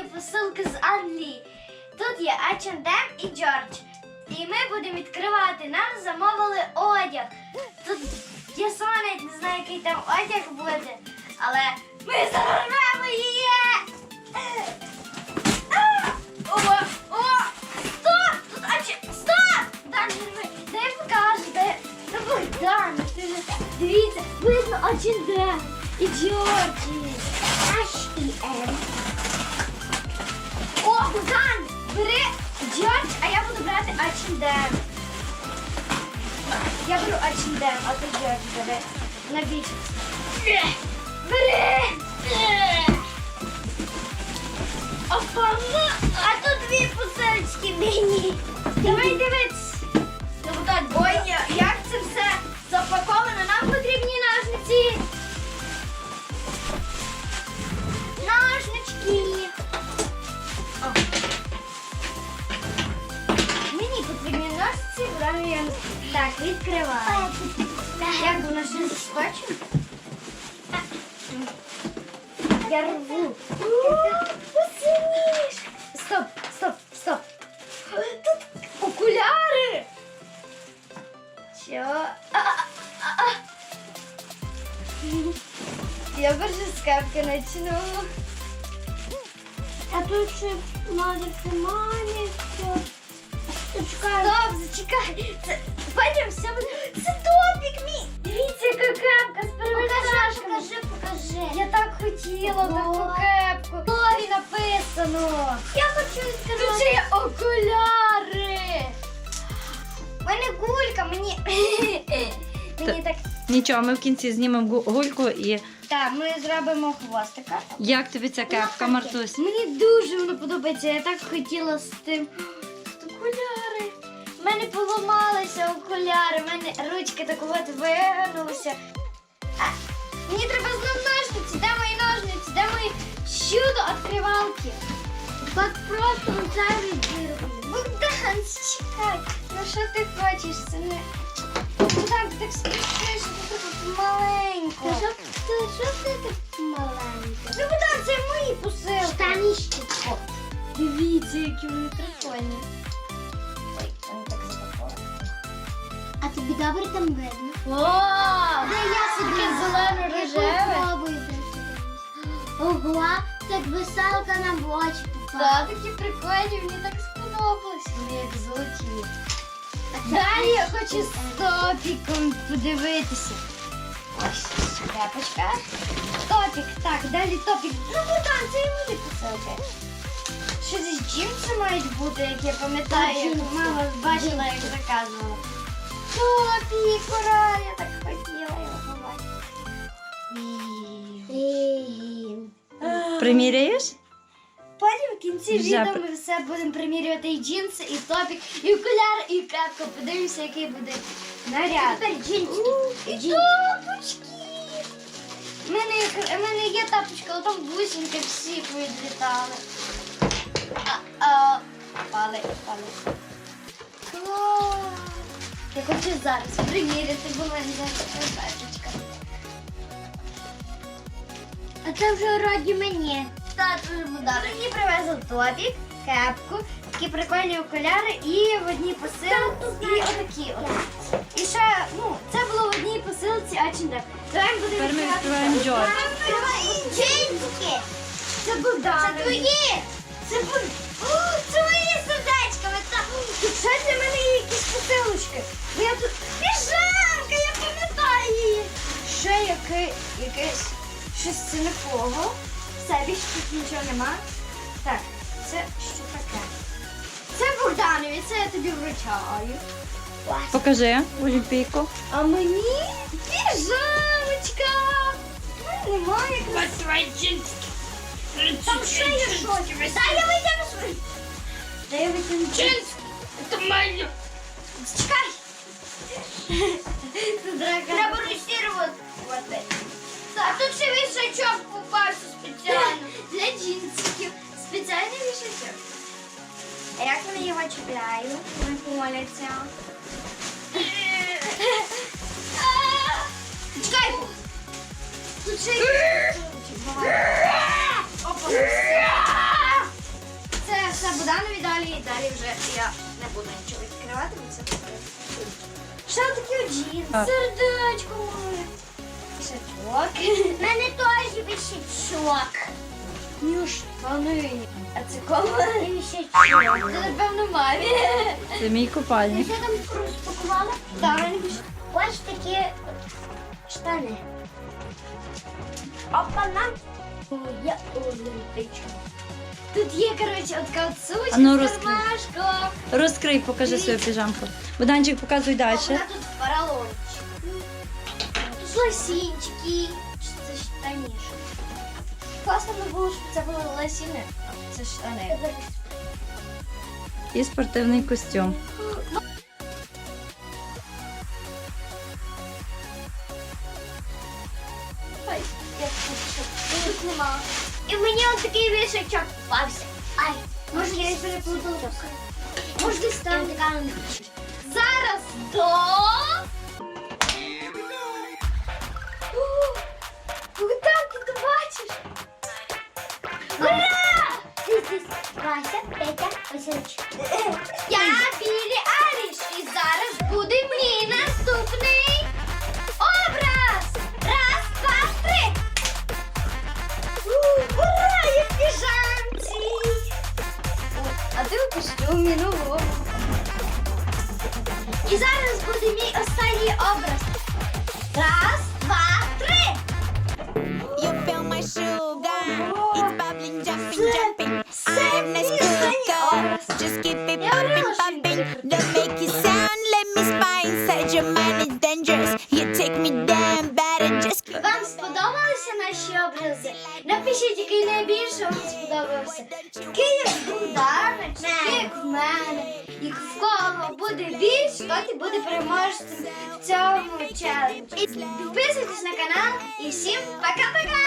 посилка з Англії. Тут є H&M і George. І ми будемо відкривати. Нам замовили одяг. Тут я сама навіть не знаю, який там одяг буде. Але ми зарвемо її! А! О, стоп! H... Стоп! Дан, рви. дай покажу, дай. Ж дивіться, видно H&M і George. H&M. Я беру H&M, а ти George бери. На бічок. Бери! Опа, ну, а тут дві посилочки мені. Давай дивись. ще заскочить? Я рву. Посильніш. Стоп, стоп, стоп. Тут окуляри. Що? А, а, а, а. Я перше з капки начну. А тут ще може мамі. Зачекай. Стоп, зачекай. Це, потім все буде. Це топік Нічого, ми в кінці знімемо гу- гульку і Так, ми зробимо хвостика. як тобі ця кепка, Мартусь? Мені дуже воно подобається. Я так хотіла з тим. Окуляри. У мене поламалися окуляри, у мене ручки так от вигнулися. А, мені треба знов ножниці. Де мої ножниці? Де мої чудо відкривалки? Так просто це відірвали. Богдан, чекай. Ну що ти хочеш? Це не. Ти так спішиш, ти тут маленько. Що ти, що ти так маленько? Ну, Богдан, це мої посилки. Штанішки. О, дивіться, які вони прикольні. Ой, вони так запаковані. А тобі добре там видно? О, Де я собі таке зелено-рожеве. попробую Ого, як веселка на бочку. Да, такі прикольні, мені так Далі я хочу з топіком подивитися. Ось шляпочка. Топік. Так, далі топік. Ну, Богдан, це і буде посилки. Що з джинси мають бути, як я пам'ятаю, як мама бачила, як заказувала. Топік, ура, я так хотіла його побачити. Приміряєш? Потім в кінці Вже відео ми все будемо примірювати і джинси, і топік, і окуляри, і кепку. Подивимося, який буде наряд. Тепер джинси. І тапочки. У мене, є- у мене є тапочка, але там бусинки всі повідлітали. А, а, пали, пали. Клас. Я хочу зараз приміряти, бо в мене зараз тапочка. А це вже раді мені. Тату Мені привезли топік, кепку, такі прикольні окуляри і в одній посилці, і отакі от. І ще, ну, це було в одній посилці H&M. Давай будемо Тепер ми відкривати. відкриваємо Джордж. Джинсики! Це Богдан. Це твої! Це О, це мої сердечками. Та... Тут ще для мене є якісь посилочки. Бо я тут піжамка, я пам'ятаю її. Ще яке, якесь щось синякого. Все, більше тут нічого нема. Так, це що таке? Це Богданові, це я тобі вручаю. Покажи Олімпійку. А мені піжамочка. Немає красивої Там ще є щось. Дай я витягну свою. Дай я витягну джинс. Це моє. Чекай. Треба розірвати. Джинсиків. Спеціальний вішачок. А як вони його чіпляють? Вони моляться. Чекай! Тут ще є. Опа. я не буду нічого відкривати, бо це добре. Що таке джинс? Сердечко моє. Пішачок. У мене теж вишечок. Ну штани. А це кому? Вишечок. Це, напевно, мамі. Це мій Ти купальник. що там розпакувала? Так. Ось такі штани. Опа-на. Я. Тут є, коротше, от така от сумочка ну, з розкрий. кармашком. Розкрий, покажи свою піжамку. Буданчик, показуй далі. Вона тут поролончик. Тут лосінчики. Це штанішки. Класно би було, щоб це були лосіни. а Це штани. І спортивний костюм. Ой, як тут? Тут нема. І мені ось такий вішачок попався. Ай, Може, я і переплутала. Може, десь там. там така. Вася, Петя, Васильович. Я Білі Аліш, і зараз буде мій наступний образ. Раз, два, три. Ура! Я в піжамці. А ти у костюмі новому. І зараз буде мій останній образ. Раз, Don't make it sound. Let me spy inside your mind. It's dangerous. You take me down, better just keep Вам сподобалися наші образи? Напишіть, який найбільше вам сподобався. Такий як Богдана, чи такий як в мене. І в кого буде більше, той і буде переможцем в цьому челенджі. Підписуйтесь на канал і всім пока-пока!